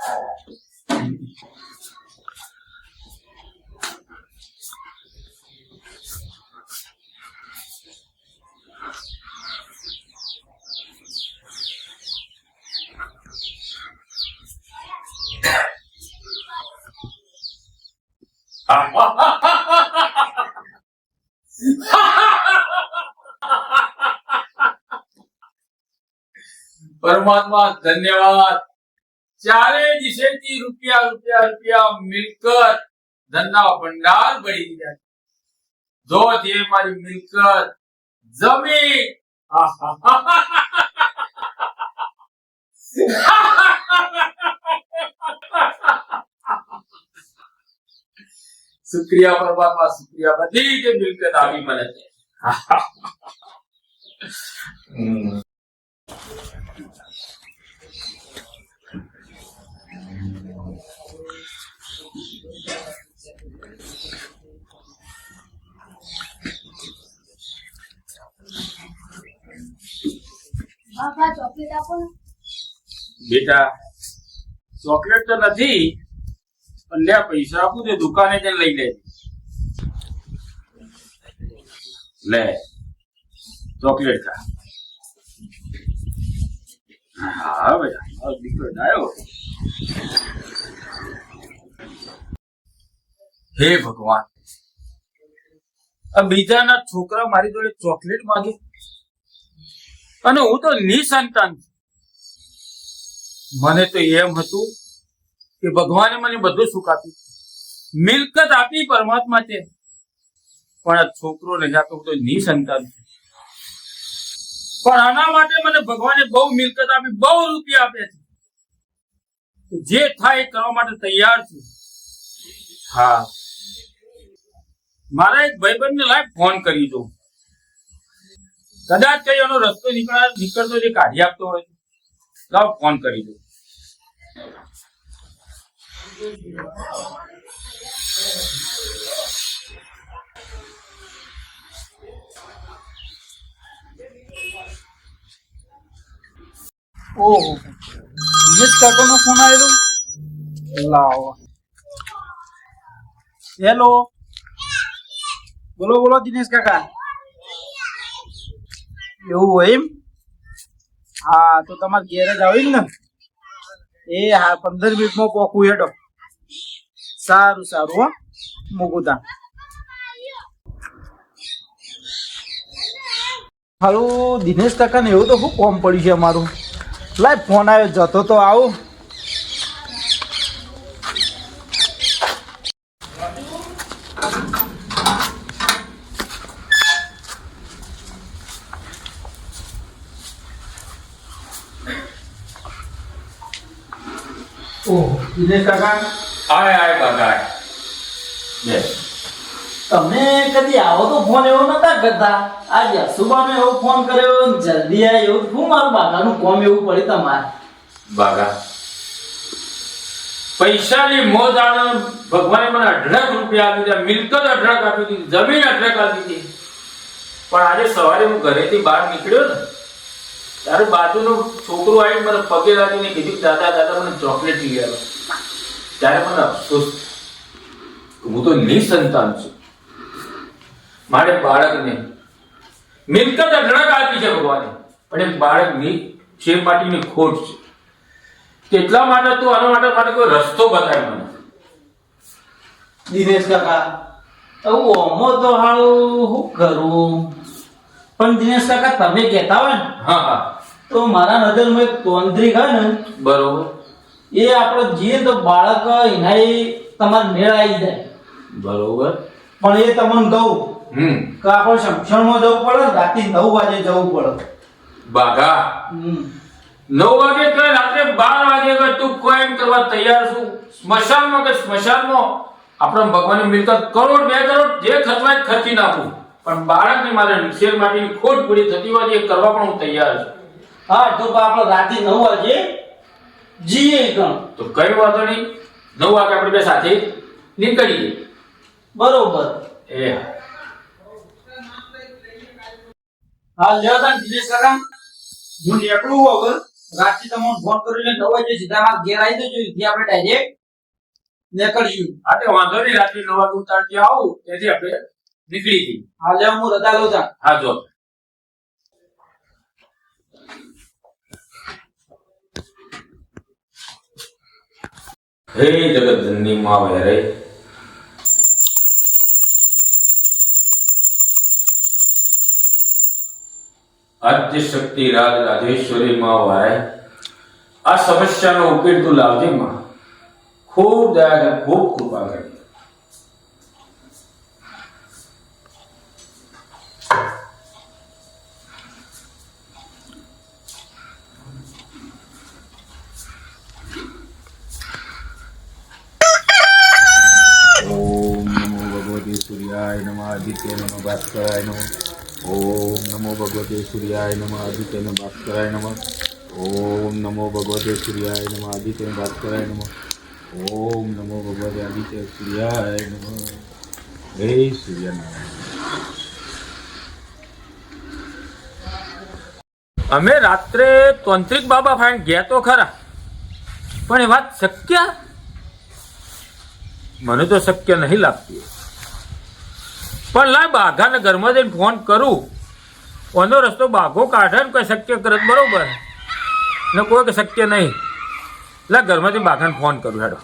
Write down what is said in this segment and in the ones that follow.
પરમાત્મા ધન્યવાદ ચારે દિશેથી રૂપિયા રૂપિયા રૂપિયા, મિલકત ધનના ભંડાર બની ગયા. જો જે મારી મિલકત જમીન શુક્રિયા પરમાત્મા શુક્રિયા બધી જે મિલકત આવી મને છે હમ. બાપા ચોકલેટ આપો ને. બેટા, ચોકલેટ તો નથી, પણ લે, પૈસા આપું તે દુકાને જઈને લઈ લે લે, ચોકલેટ ખા. હા, બેટા દીકરો ડાયો હે ભગવાન. આ બીજાના છોકરા મારી જોડે ચોકલેટ માંગે. અને હું તો નિસંતાન છું. મને તો એમ હતું કે ભગવાને મને બધું સુખ આપ્યું. મિલકત આપી પરમાત્મા છે. પણ આ છોકરો ને જાતો હું તો નિસંતાન છું. પણ આના માટે મને ભગવાને બહુ મિલકત આપી, બહુ રૂપિયા આપ્યા છે. જે થાય એ કરવા માટે તૈયાર છું. હા. મારા એક ભાઈબંધને લાય ફોન કરી દઉં. કદાચ કઈ એનો રસ્તો નીકળા નીકળતો જે કાઢી આપતો હોય. લાવ ફોન કરી દો ઓહો. દિનેશ કાકાનો ફોન આવ્યો લાવો. હેલો. બોલો બોલો દિનેશ કાકા. એવું હોય એમ? હા, તો તમારે ઘેરે જ આવી ને? એ હા, પંદર મિનિટમાં પોકું હેડો. સારું સારું, હો. મૂકું તા હાલો, દિનેશ કાકાને એવું તો શું કોમ પડ્યું છે અમારું? લાય, ફોન આવ્યો જતો તો આવું. ઓહ દિનેશ કાકા આય આય તમે કદી આવો તો ફોન એવો નતા કરતા? આજ યશુબાનો એવો ફોન કર્યો જલ્દી આ એવું શું મારું બાગાનું કોમ એવું પડે તમારે? બાગા. પૈસાની મોજ આને ભગવાને મને અઢળક રૂપિયા આપી દીધા મિલકત અઢળક આપી દીધી જમીન અઢળક આપી દીધી. પણ આજે સવારે હું ઘરેથી બહાર નીકળ્યો ને ત્યારે બાજુનો છોકરો આવીને મને પગે લાગીને કીધું દાદા દાદા, મને ચોકલેટ લઈ આવ્યો ત્યારે મને અફસોસ હું તો નિસંતાન છું. મારે બાળકને મિલકત અઢળક આપી છે ભગવાને. પણ એક બાળકની છે માટીની ખોટ છે. કેટલા માટે તું આના માટે મારે કોઈ રસ્તો બતાય મને દિનેશ કાકા, હું ઓમો તો હાળું શું કરું? પણ દિનેશ કાકા તમે કહેતા હોય ને હા હા. તો મારા નજરમાં એક તોંત્રિક હોય ને બરોબર. એ આપણો જીએ તો બાળક એના તમારે મેળ આવી જાય. બરોબર. પણ એ તમને કહું હમ. કે આપણે સમક્ષણમાં જવું પડે રાતે નવ વાગે જવું પડે. બાઘા. નવ વાગે કે રાત્રે બાર વાગે કે તું કોઈ એમ કરવા તૈયાર છું સ્મશાનમાં કે સ્મશાનમાં આપણે ભગવાનની મિલકત કરોડ બે કરોડ જે ખર્ચવાય ખર્ચી નાખું. પણ બાળકની મારે શેર માટેની ખોટ પૂરી થતી હોય એ કરવા પણ હું તૈયાર છું. હા તો આપણે રાતે નવ વાગે જઈએ કણ તો કઈ વાંધો નહીં. નવ વાગે આપણે બે સાથે નીકળીએ. બરોબર. એ હા. હા લ્યો તા દિનેશ કાકા. હું નીકળું હવે. રાતથી તમને ફોન કરીને નવ વાગે સીધા મારા ઘેર આવી જજો. થી આપણે ડાયરેક્ટ નીકળીશું. હા તો વાંધો નહીં. રાત્રે નવ વાગે ઉતારતી આવું. તેથી આપણે નીકળી જઈએ હાલે હું રજા લઉં તા હા જો. હે જગતજનની માં વહેરે આદ્ય શક્તિ રાજ રાજેશ્વરી માં વાય આ સમસ્યાનો ઉકેલ તું લાવજે માં. ખૂબ દયા ખૂબ કૃપા કરી ઓમ નમો ભગવતે સૂર્યાય નમઃ આદિત્ય નમઃ ભાસ્કરાય નમઃ ઓમ નમો ભગવતે સૂર્યાય નમઃ આદિત્ય નમઃ ભાસ્કરાય નમઃ ઓમ નમો ભગવતે સૂર્યાય નમઃ આદિત્ય નમઃ ભાસ્કરાય નમઃ ઓમ નમો ભગવતે આદિત્ય સૂર્યાય નમઃ હે સૂર્યનારાયણ અમે રાત્રે તાંત્રિક બાબા ફાઈન ગયા તો ખરા. પણ એ વાત શક્ય? મને તો શક્ય નહીં લાગતી. પણ લા બાઘાને ઘરમાં જઈને ફોન કરું. ઓનો રસ્તો બાઘો કાઢે ને કોઈ શક્ય કરત બરોબર. ને કોઈ શક્ય નહીં. લા ઘરમાંથી બાઘાને ફોન કરું, હેડો.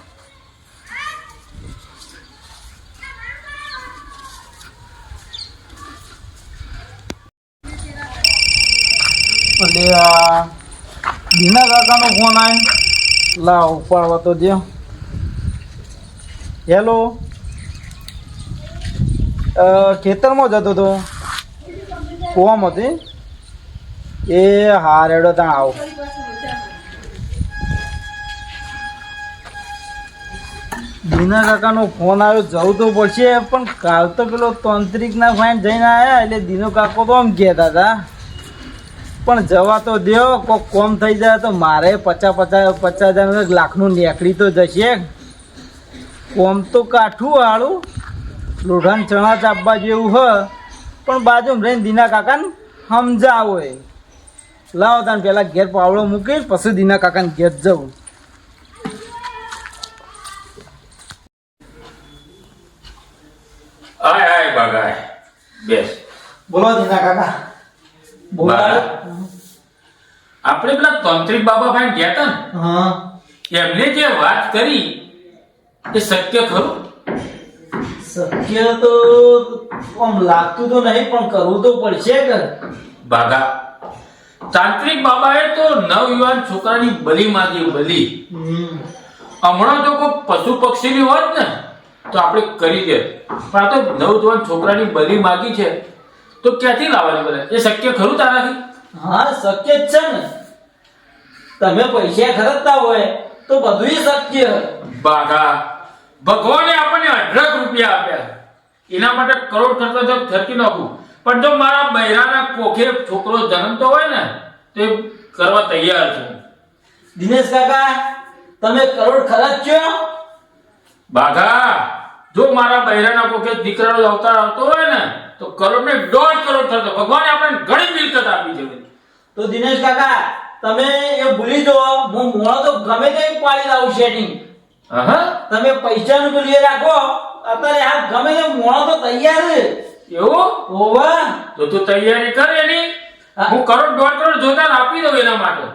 દીના કાકાનો ફોન આવ્યો લાવ ઉપાડવા તો દે હેલો ખેતરમાં જતો તો? કોમ હતી એ હા રેડો ત્યાં આવો. દીના કાકાનો ફોન આવ્યો, જવું તો પડશે, પણ કાલ તો પેલો તાંત્રિકના ફાઈન જઈને આવ્યા એટલે દીનો કાકો તો આમ કહેતા હતા. પણ જવા તો દ્યો, કોક કોમ થઈ જાય તો મારે પચાસ પચાસ પચાસ હજાર, લાખનું નીકળી તો જશે. કોમ તો કાઠું હાળું લોઢાન ચણા ચાપવા જેવું હ પણ બાજુમાં રહીને દીના કાકાને સમજાવો એ લાવો તને પેલા ઘેર પાવડો મૂકીશ પછી દીના કાકાને ઘેર જવું. આય હાય બાગાય. બેસ. બોલો દીના કાકા. બોલાવો આપણે પેલા તાંત્રિક બાબા ભાઈ ગયા હતા ને એમને જે વાત કરી એ શક્ય ખરું? શક્ય તો આમ લાગતું તો નહીં પણ કરવું તો પડશે કે બાગા તાંત્રિક બાબાએ તો નવયુવાન છોકરાની બલી માંગી બલી. હમણાં જો કોઈ પશુ પક્ષીની હોત ને? તો આપણે કરી દે. પણ આ તો નવજવાન છોકરાની બલી માગી છે. તો ક્યાંથી લાવવાની બધા એ શક્ય ખરું તારાથી? હા શક્ય જ છે ને. તમે પૈસા ખર્ચતા હોય તો બધું શક્ય. બાગા ભગવાને આપણને અઢળક રૂપિયા આપ્યા. એના માટે કરોડ કરતા તો ખર્ચી નાખું. પણ જો મારા બૈરાના કોખે છોકરો જન્મતો હોય ને તો એ કરવા તૈયાર છું. દિનેશ કાકા તમે કરોડ ખર્ચજો બાઘા જો મારા બૈરાના કોખે દીકરાનો અવતાર આવતો હોય ને તો કરોડ ને દોઢ કરોડ થતો ભગવાને આપણને ઘણી મિલકત આપી છે. તો દિનેશ કાકા તમે એ ભૂલી જો હું મોણો તો ગમે તે પાડી લાવું શેટિંગ તમે પૈસાનું પેલું એ રાખો. અત્યારે આ ગમે તે મોણો તો તૈયાર છે. એવું? હોવા તો તું તૈયારી કર એની. હું. કરોડ દોઢ કરોડ જોતા આપી દઉં એના માટે.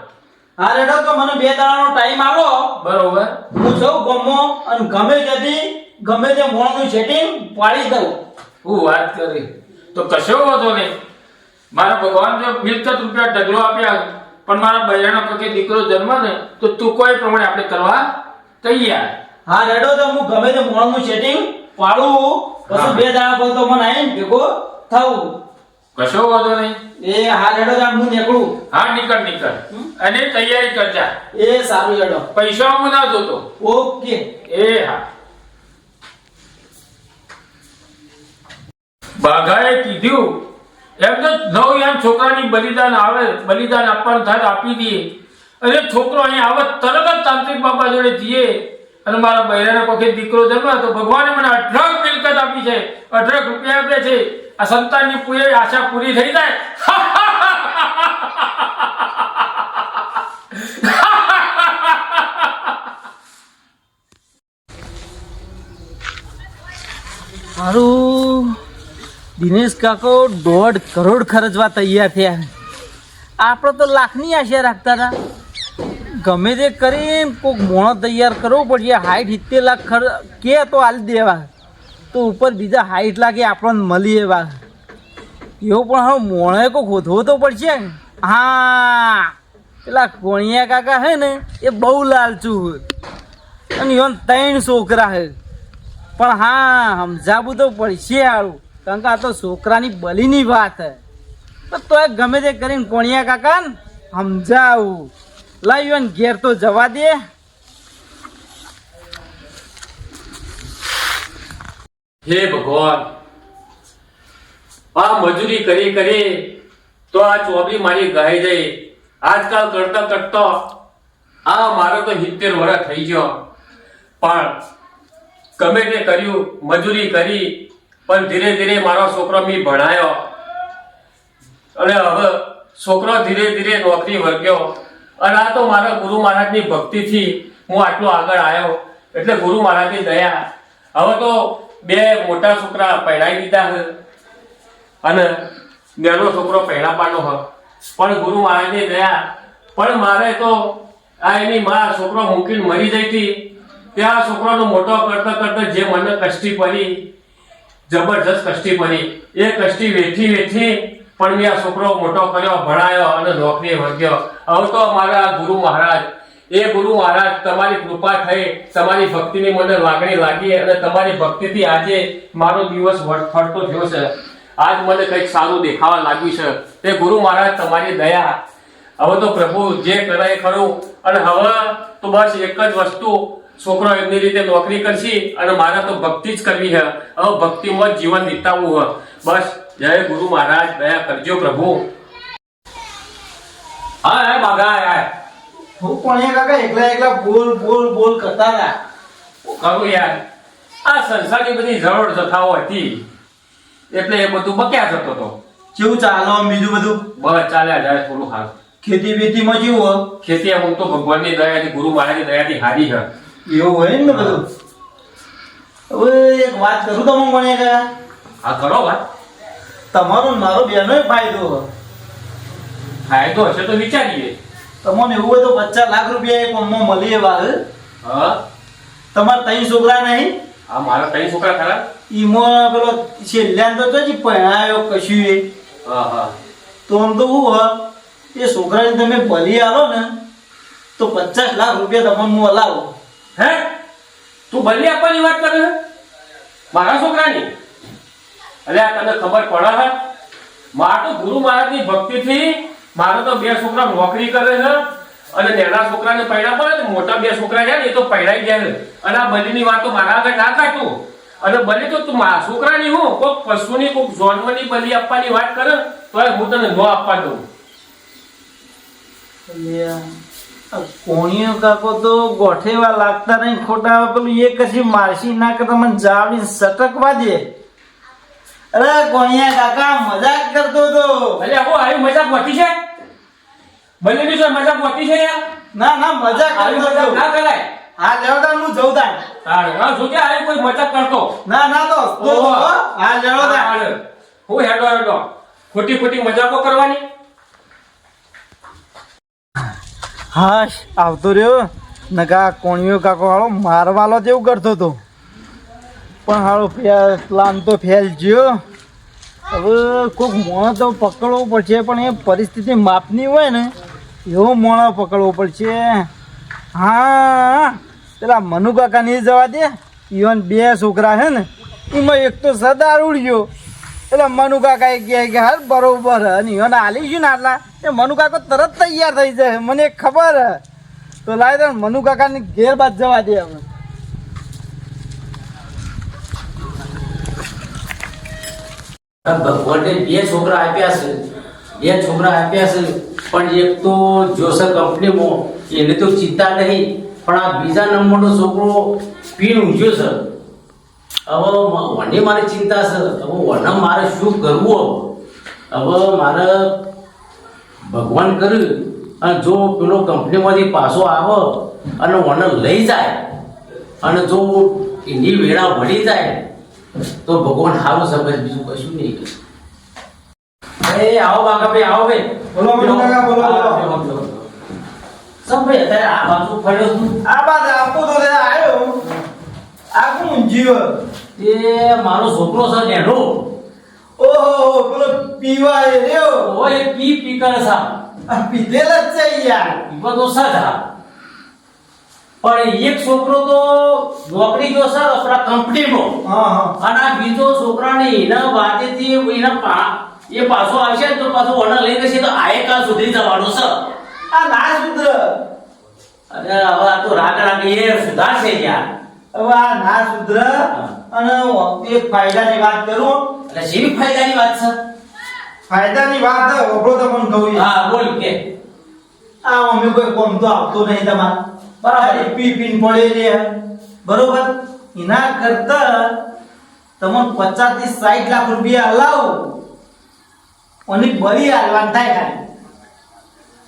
હા રેડો તો મને બે દાડાનો ટાઈમ આપો બરોબર. હું જઉં ગમો અને ગમે જતી ગમે તે મોણનું સેટિંગ પાડી દઉં. હું વાત કરી. તો કશો વાંધો નહીં. મારા ભગવાન જો મિલકત રૂપિયા ઢગલો આપ્યા પણ મારા બૈરાના પગે દીકરો જન્મ ને તો તું કોઈ પ્રમાણે આપણે કરવા તૈયાર હા રેડો તો હું ગમે તે મોણનું સેટિંગ પાડું. પછી બે દાડા પર તો મને આવીને ભેગો થવું કશો વાંધો નહીં. એ હા રેડો તો હું નીકળું. હા નીકળ નીકળ. અને તૈયારી કરજા એ સારું રેડો. પૈસા હું ના જોતો. ઓકે. એ હા. બાઘાએ કીધું એમ તો નવ યામ છોકરાની બલિદાન આવે બલિદાન આપવાનું થાય આપી દઈએ. અરે છોકરો અહીંયા આવત તરત તાંત્રિક બાપા જોડે જઈએ. અને મારા બૈરાને પગે દીકરો જન્મ તો ભગવાને મને અઢળક મિલકત આપી છે. અઢળક રૂપિયા આપ્યા છે. આ સંતાનની પૂરી આશા પૂરી થઈ જાય. મારું દિનેશ કાકો દોઢ કરોડ ખર્ચવા તૈયાર થયા. આપણે તો લાખની આશા રાખતા હતા. ગમે તે કરીને કોઈક મોણો તૈયાર કરવો પડશે. હાઈટ સિત્તેર લાખ ખર કે તો હાલ દેવા. તો ઉપર બીજા હાઈટ લાગે આપણને મળી એવા. એવો પણ હવે મોણે કોઈ ગોધવો તો પડશે. હા, પેલા કોણિયા કાકા હે ને, એ બહુ લાલચું અને એવા ત્રણ છોકરા હે. પણ હા સમજાવું તો પડશે આવું કારણ કે આ તો છોકરાની બલીની વાત હે. તો તોય ગમે તે કરીને કોણિયા કાકા ને સમજાવું. લાવ્યો ને ઘેર તો જવા દે. હે ભગવાન, આ મજૂરી કરી કરી તો આ ચોબરી મારી ગાઈ. જઈ આજકાલ કરતા કરતા આ મારો તો સિત્તેર વર્ષ થઈ ગયો. પણ ગમે તે કર્યું, મજૂરી કરી, પણ ધીરે ધીરે મારો છોકરો મી ભણાયો. અને હવે છોકરો ધીરે ધીરે નોકરી વર્ગ્યો અને આ તો મારા ગુરુ મહારાજની ભક્તિથી હું આટલો આગળ આવ્યો. એટલે ગુરુ મહારાજની દયા. હવે તો બે મોટા છોકરા પહેરાઈ દીધા છે. અને નાનો છોકરો પહેરાવાનો હ પણ ગુરુ મહારાજની દયા. પણ મારે તો આ એની માં છોકરો મૂકીને મરી જઈ હતી ત્યાં છોકરાનો મોટો કરતા કરતા જે મને કષ્ટી પડી, જબરજસ્ત કષ્ટી પડી. એ કષ્ટી વેઠી વેઠી પણ મેં આ છોકરો મોટો કર્યો, ભણાયો અને નોકરીએ વર્ગ્યો. હવે તો અમારા ગુરુ મહારાજ. એ ગુરુ મહારાજ, તમારી કૃપા થઈ, તમારી ભક્તિની મને લાગણી લાગી અને તમારી ભક્તિથી આજે મારો દિવસ ફરતો થયો છે. આજ મને કંઈક સારું દેખાવા લાગ્યું છે. તે ગુરુ મહારાજ, તમારી દયા. હવે તો પ્રભુ, જે કરે ખરું. અને હવે તો બસ એક જ વસ્તુ. છોકરો એમની રીતે નોકરી કરશે અને મારે તો ભક્તિ જ કરવી છે. હવે ભક્તિમાં જીવન વિતાવવું છે. બસ જય ગુરુ મહારાજ, દયા કરજો પ્રભુ. હા હા બાગા યાર હું. કોણિયા કાકા એકલા એકલા બોલ બોલ બોલ કરતા હતા. શું કરું યાર. આ સંસારની બધી જરોડ જથાઓ હતી. એટલે એ બધું બક્યા જતો હતો. કેવું ચાલો બીજું બધું? બસ ચાલ્યા જાય થોડું હાલ. ખેતી બેતીમાં કેવું હોય? ખેતી આમ તો ભગવાનની દયાથી ગુરુ મહારાજની દયાથી હારી છે. એવું હોય ને બધું? હવે એક વાત કરું તમે કોને કહ્યા હા કરો વાત. તમારો મારો બેનો ફાયદો. ફાયદો હશે તો વિચારીએ. તમને એવું હોય તો પચાસ લાખ રૂપિયા એક મમ્મો મળી એવા હે. હા. તમારા ત્રણ છોકરા નહીં? આ મારા ત્રણ છોકરા ખરા? ઈમાં પેલો છેલ્લા તો જ પહેણાયો કશું એ. હા હા. તો આમ તો હું એ છોકરાને તમે ભલી આવો ને તો પચાસ લાખ રૂપિયા તમને હું હલાવો. હે? તું ભલી આપવાની વાત કરે મારા છોકરાની? અરે તને ખબર પડે હા? મારા તો ગુરુ મહારાજની ભક્તિથી મારો તો બે છોકરા નોકરી કરે છે અને નાના છોકરાને પૈડા પડે ને મોટા બે છોકરા છે ને એ તો પૈડાઈ ગયા અને આ બલીની તો મારા આગળ ના કાઢું અને બલી તો તું મારા છોકરાની હું કોઈક પશુની કોઈક જોનવાની બલી આપવાની વાત કરે તો હું તને ન આપવા દઉં. કોણીઓ કાકો તો ગોઠેવા લાગતા નહીં ખોટા, પેલું એ કશી મારસી ના કરતા મને જાવડી સટકવા દે. અરે કોણિયા કાકા મજાક કરતો તો એટલે હું આવી મજાક હોતી છે? બલીની જો મજાક હોતી છે યાર? ના ના મજાક આવી મજાક ના કરાય? હા લેવતા હું જઉં તાણ. તાણ. હા જોજે આવી કોઈ મજાક કરતો? ના ના તો તો. હા લેવતા તારે. હું હેડો હેડો. ખોટી ખોટી મજાકો કરવાની. હાશ આવતો રહ્યો. નકા કોણિયો કાકો વાળો મારવાલો જેવું કરતો હતો. પણ ફે- પ્લાન તો ફેલ ગયો હવે કોઈક મોણો તો પકડવો પડશે, પણ એ પરિસ્થિતિ માપની હોય ને, એવો મોણો પકડવો પડશે. હા, પેલા મનુકાકાની જવા દે. ઈવન બે છોકરા છે ને, એમાં એક તો સદાર ઉડ્યો. એટલે મનુકાકા એ કહે કે, હાલ બરોબર હે. અને ઈવન હાલી છું ને આટલા, એ મનુકાકો તરત તૈયાર થઈ જાય મને ખબર હે તો લાય મનુકાકાની મનુ કાકાને ઘેર બાદ જવા દે હવે. ભગવાને બે છોકરા આપ્યા છે. બે છોકરા આપ્યા છે, પણ એક તો જોશે કંપનીમાં એને તો ચિંતા નહીં, પણ આ બીજા નંબરનો છોકરો પીણ ઊંઘ્યો છે. હવે મને મારે ચિંતા છે. હવે વને મારે શું કરવું હવે? મારે ભગવાન કર્યું, અને જો પેલો કંપનીમાંથી પાછો આવે, અને વને લઈ જાય, અને જો એની વેળા વળી જાય તો ભગવાન હારું સમજ બીજું કશું નહીં એ આવો બાકા ભાઈ આવો ભાઈ. બોલો, બોલો, કાકા, બોલો, બોલો. સબ. ભાઈ અત્યારે આ બાજુ ફર્યો છું. આ બાજુ આપો તો આવ્યો. આ કોણ જીવ એ મારો છોકરો છે નેડો ઓહો પેલો પીવા એ રહ્યો. ઓ એ પી પી કરે સા પીધેલ જ છે યાર. પીવા તો સાજા પણ એક છોકરો તો નોકરી જો છે આપણા કંપનીમાં હા હા. અને આ બીજો છોકરાને એના વાતેથી એના પા એ પાછો આવશે તો પાછો ઓર્ડર લઈ જશે તો આ એક કાલ સુધી જવાનો છે. આ ના સુધર અને હવે આ તો રાગ રાગ એ સુધારશે યાર હવે આ ના સુધર અને એક ફાયદાની વાત કરું. એટલે શેવી ફાયદાની વાત છે. ફાયદાની વાત ઓપરો તો મને કહું હા બોલ કે. આ અમે કોઈ કોમ તો આવતો નહીં તમારે. બરાબર. પી પીન પડે છે બરોબર? એના કરતા તમે પચાસથી સાઠ લાખ રૂપિયા હલાવો અને બરી હાલવાન થાય ખાલી.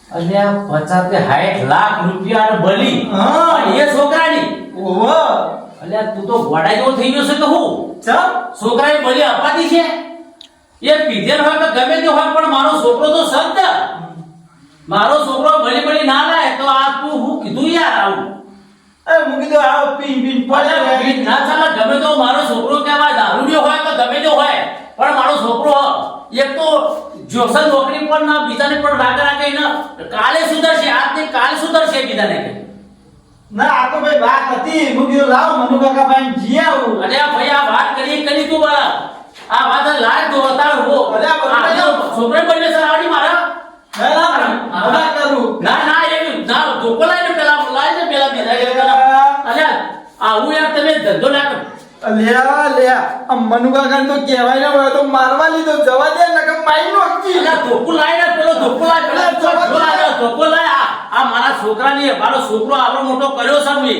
અને આ પચાસથી સાઠ લાખ રૂપિયા બલી. હા. એ છોકરાની. ઓહો. એટલે તું તો ઘોડા જેવો થઈ ગયો છે તો હું? ચમ? છોકરાએ બલી અપાતી છે? એ પીધેલ હોય કે ગમે તે હોય પણ મારો છોકરો તો સંત. મારો છોકરો બલી બલી ના લાય. તો તું કીધું યાર આવું. એ દો આવો પીન પીન પડે અલ્યા, ના ચાલે ગમે તો મારો છોકરો કહેવાય દારૂડિયો હોય તો ગમે તો હોય પણ મારો છોકરો એક તો જોશે નોકરી પણ ના બીજાને પણ રાગ રાખે ને કાલે સુધરશે આજને કાલે સુધરશે બીજાને. ના આ તો ભાઈ વાત હતી. મૂકી દો લાવો મનુ કાકા ભાઈ જી આવું. અરે ભાઈ આ વાત કરી કરી તું આ વાત લાય તો બતાડ હો. અરે છોકરે બને આવડી મારા. ના ના ના ના એ ના ધોકો લાય ને પેલા લાય ને પેલા બીજા કે પેલા અલ્યા આવું યાર તમે ધંધો ના કરો લ્યા લ્યા આ મનુ તો કહેવાય ને તો મારવા લીધો જવા દે ને કે માઈ નો કી અલ્યા ધોકો લાય ને પેલો ધોકો લાય પેલા ધોકો લાય ધોકો લાય. આ મારા છોકરાની મારો છોકરો આવડો મોટો કર્યો છે મેં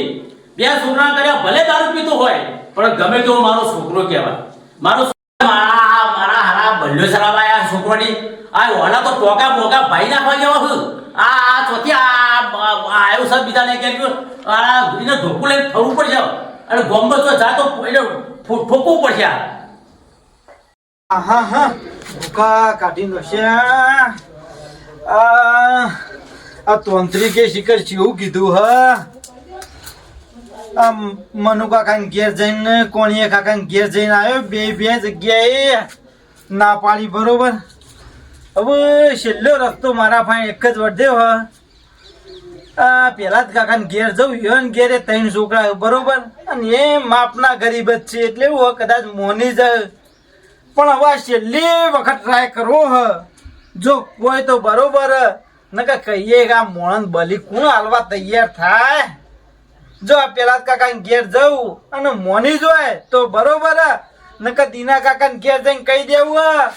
બે છોકરા કર્યા ભલે દારૂ પીતો હોય પણ ગમે તો મારો છોકરો કહેવાય. મારો મારા મારા હારા બલ્યો સરાવાય આ છોકરાની. આ ઓલા તો ટોકા મોકા ભાઈ નાખવા જેવા હું. આ આ ચોથી આ આવ્યો છે બીજાને કે આ ગુડીને ધોકું લઈને ફરવું પડશે અને ગોમ્બો તો જા એને પડશે કીધું, હ. આ મનુ કાકા ઘેર જઈને, કોણીએ કાકા ઘેર જઈને આવ્યો, બે બે જગ્યાએ. ના પાડી બરોબર. હવે છેલ્લો રસ્તો મારા પાસે એક જ વધ્યો હ. પેલા જ કાકાને ઘેર જવું યોન ઘેરે ત્રણ છોકરા, બરોબર? અને એ માપના ગરીબ જ છે, એટલે એવું કદાચ મોની જાય પણ હવે છેલ્લી વખત ટ્રાય કરવો હ. જો કોઈ તો બરોબર નકર કહીએ કે આ મોણન બલી કોણ હાલવા તૈયાર થાય? જો આ પેલા જ કાકાને ઘેર જવું અને મોની જોય તો બરોબર હ. નકર દીના કાકાને ઘેર જઈને કહી દેવું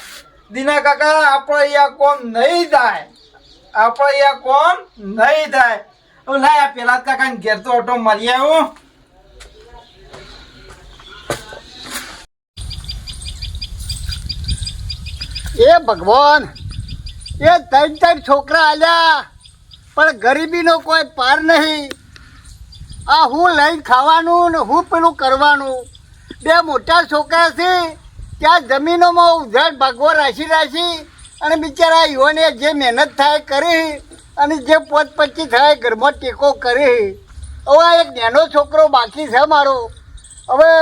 દીના કાકા, આપણે અહીંયા કોમ નહીં થાય. આપણે અહીંયા કોણ? નહીં થાય. લાય આ પેલા જ કાકાને ઘેર તો ઓટો મારી આવું એ ભગવાન, એ ત્રણ ત્રણ છોકરા આલ્યા, પણ ગરીબીનો કોઈ પાર નહીં. આ હું લઈને ખાવાનું ને હું પેલું કરવાનું. બે મોટા છોકરા છે, ત્યાં જમીનોમાં ઉધાર ભાગવો રાશી રાશી અને બિચારા યુવાને જે મહેનત થાય કરી અને જે પોત પચી થાય, ઘરમાં ટેકો કરી. હવે આ એક નાનો છોકરો બાકી છે મારો. હવે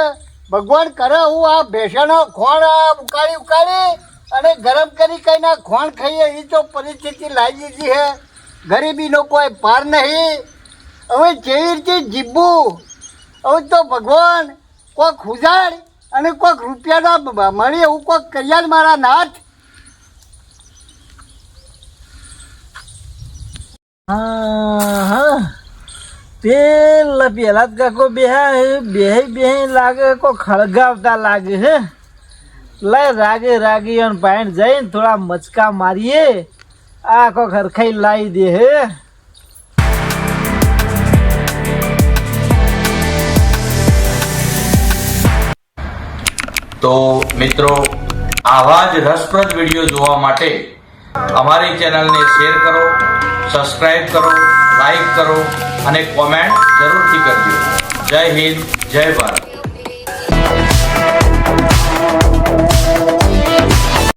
ભગવાન કરે હું આ ભેંસાનો ખોણ ઉકાળી ઉકાળી અને ગરમ કરી કઈને ખોણ ખાઈએ. એ તો પરિસ્થિતિ લાવી દીધી છે. ગરીબીનો કોઈ પાર નહીં. હવે જેવી રીતે જીવવું, હવે તો ભગવાન કોઈક હુજાડ અને કોઈક રૂપિયાના મળી એવું કોઈક કર્યા મારા નાથ હા પેલા પેલા જ કાકો બેહા બે બે લાગે, કો ખળગાવતા લાગે હે. લે રાગે, રાગી અને પાણી જઈને થોડા મચકા મારીએ. આ કો હરખાઈ લાવી દે હે. તો મિત્રો, આવા જ રસપ્રદ વીડિયો જોવા માટે અમારી ચેનલને શેર કરો. સબસ્ક્રાઇબ કરો લાઈક કરો અને કોમેન્ટ જરૂરથી કરજો. જય હિન્દ જય ભારત.